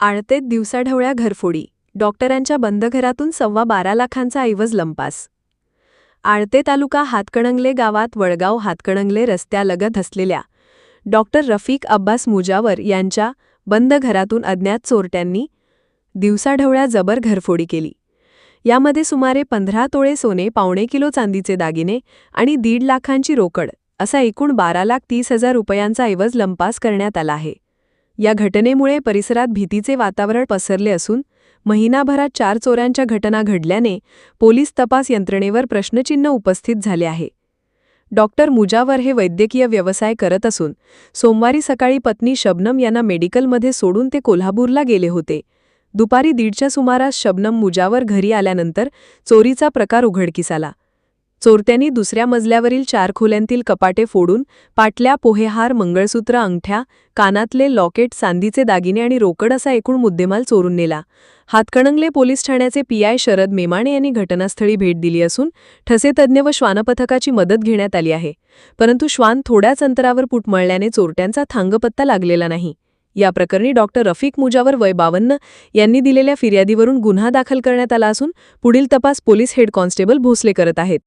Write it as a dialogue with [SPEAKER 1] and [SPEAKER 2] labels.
[SPEAKER 1] आळतेत दिवसाढवळ्या घरफोडी डॉक्टरांच्या बंद घरातून सव्वा बारा लाखांचा ऐवज लंपास. आळते तालुका हातकणंगले गावात वळगाव हातकणंगले रस्त्यालगत असलेल्या डॉक्टर रफीक अब्बास मुजावर यांच्या बंद घरातून अज्ञात चोरट्यांनी दिवसाढवळ्या जबर घरफोडी केली. यामध्ये सुमारे पंधरा तोळे सोने पावणे किलो चांदीचे दागिने आणि दीड लाखांची रोकड असा एकूण बारा लाख तीस हजार रुपयांचा ऐवज लंपास करण्यात आला आहे. या घटनेमुळे परिसरात भीतीचे वातावरण पसरले असून महिनाभरात चार चोऱ्यांच्या घटना घडल्याने पोलीस तपास यंत्रणेवर प्रश्नचिन्ह उपस्थित झाले आहे. डॉक्टर मुजावर हे वैद्यकीय व्यवसाय करत असून सोमवारी सकाळी पत्नी शबनम यांना मेडिकलमध्ये सोडून ते कोल्हापूरला गेले होते. दुपारी दीडच्या सुमारास शबनम मुजावर घरी आल्यानंतर चोरीचा प्रकार उघडकीस आला. चोरट्यांनी दुसऱ्या मजल्यावरील चार खोल्यांतील कपाटे फोडून पाटल्या पोहेहार मंगळसूत्र अंगठ्या कानातले लॉकेट चांदीचे दागिने आणि रोकड असा एकूण मुद्देमाल चोरून नेला. हातकणंगले पोलीस ठाण्याचे पीआय शरद मेमाणे यांनी घटनास्थळी भेट दिली असून ठसेतज्ञ व श्वानपथकाची मदत घेण्यात आली आहे. परंतु श्वान थोड्याच अंतरावर पुटमळल्याने चोरट्यांचा थांगपत्ता लागलेला नाही. या प्रकरणी डॉक्टर रफिक मुजावर वय बावन्न यांनी दिलेल्या फिर्यादीवरून गुन्हा दाखल करण्यात आला असून पुढील तपास पोलीस हेड कॉन्स्टेबल भोसले करत आहेत.